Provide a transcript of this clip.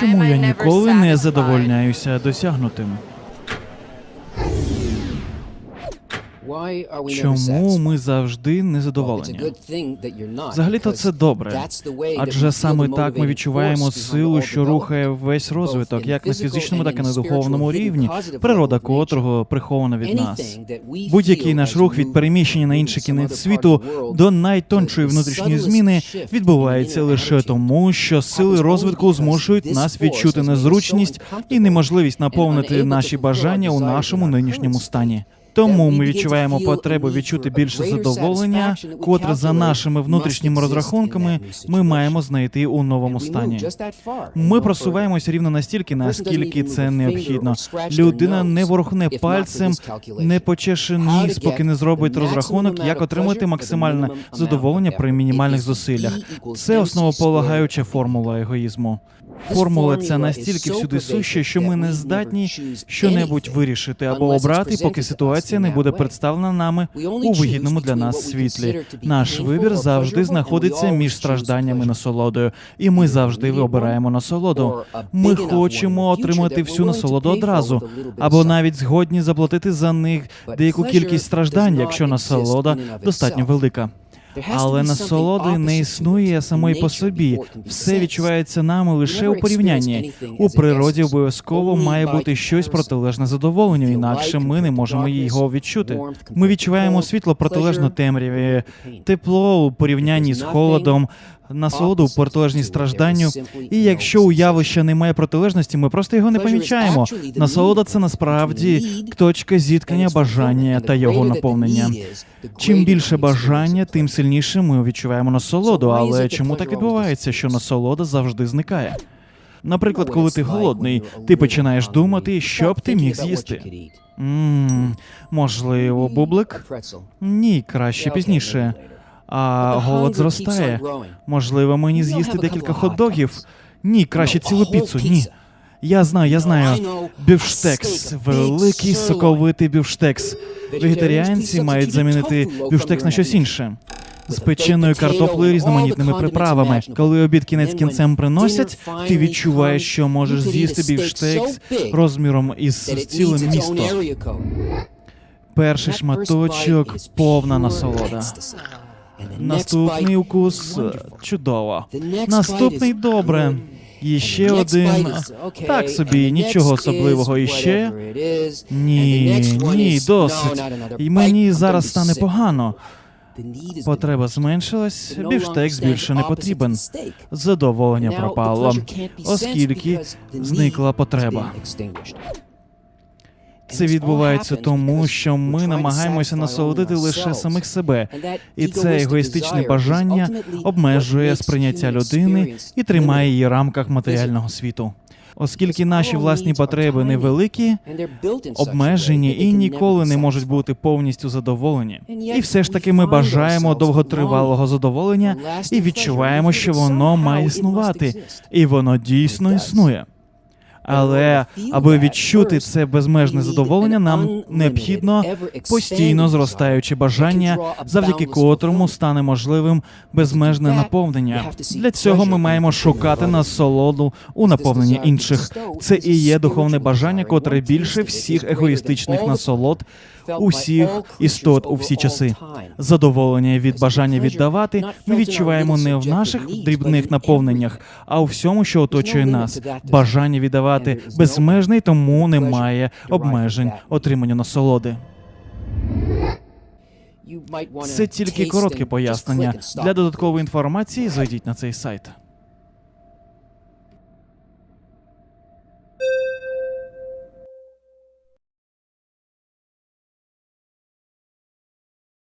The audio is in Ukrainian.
Чому я ніколи не задовольняюся досягнутим? Чому ми завжди незадоволені? Взагалі-то це добре. Адже саме так ми відчуваємо силу, що рухає весь розвиток, як на фізичному, так і на духовному рівні, природа котрого прихована від нас. Будь-який наш рух від переміщення на інший кінець світу до найтоншої внутрішньої зміни відбувається лише тому, що сили розвитку змушують нас відчути незручність і неможливість наповнити наші бажання у нашому нинішньому стані. Тому ми відчуваємо потребу відчути більше задоволення, котре за нашими внутрішніми розрахунками ми маємо знайти у новому стані. Ми просуваємося рівно настільки, наскільки це необхідно. Людина не ворухне пальцем, не почеше ніс, поки не зробить розрахунок, як отримати максимальне задоволення при мінімальних зусиллях. Це основополагаюча формула егоїзму. Формула ця настільки всюди суща, що ми не здатні щонебудь вирішити або обрати, поки ситуація не буде представлена нами у вигідному для нас світлі. Наш вибір завжди знаходиться між стражданням і насолодою, і ми завжди обираємо насолоду. Ми хочемо отримати всю насолоду одразу, або навіть згодні заплатити за них деяку кількість страждань, якщо насолода достатньо велика. Але насолоди не існує самої по собі. Все відчувається нами лише у порівнянні. У природі обов'язково має бути щось протилежне задоволенню, інакше ми не можемо його відчути. Ми відчуваємо світло протилежно темряві, тепло у порівнянні з холодом. Насолоду у стражданню, і якщо у явища немає протилежності, ми просто його не помічаємо. Насолода це насправді точка зіткнення бажання та його наповнення. Чим більше бажання, тим сильніше ми відчуваємо насолоду. Але чому так відбувається, що насолода завжди зникає? Наприклад, коли ти голодний, ти починаєш думати, що б ти міг з'їсти. Ммм, можливо, бублик? Ні, краще пізніше. А голод зростає. Можливо, мені з'їсти декілька хот-догів? Ні, краще цілу піцу. Ні. Я знаю, я знаю. Бівштекс, великий соковитий бівштекс. Вегетаріанці мають замінити бівштекс на щось інше. З печеною картоплею різноманітними приправами. Коли обід кінець кінцем приносять, ти відчуваєш, що можеш з'їсти бівштекс розміром із ціле місто. Перший шматочок повна насолода. Наступний укус чудово. Наступний добре. І ще один. Так собі, нічого особливого. І ще ні, ні, досить. І мені зараз стане погано. Потреба зменшилась, бівштекс більше не потрібен. Задоволення пропало, оскільки зникла потреба. Це відбувається тому, що ми намагаємося насолодити лише самих себе, і це егоїстичне бажання обмежує сприйняття людини і тримає її в рамках матеріального світу. Оскільки наші власні потреби невеликі, обмежені і ніколи не можуть бути повністю задоволені. І все ж таки ми бажаємо довготривалого задоволення і відчуваємо, що воно має існувати, і воно дійсно існує. Але аби відчути це безмежне задоволення, нам необхідно постійно зростаюче бажання, завдяки котрому стане можливим безмежне наповнення. Для цього ми маємо шукати насолоду у наповненні інших. Це і є духовне бажання, котре більше всіх егоїстичних насолод, усіх істот у всі часи. Задоволення від бажання віддавати ми відчуваємо не в наших дрібних наповненнях, а у всьому, що оточує нас. Бажання віддавати безмежне, безмежний, тому немає обмежень отримання насолоди. Це тільки коротке пояснення. Для додаткової інформації зайдіть на цей сайт.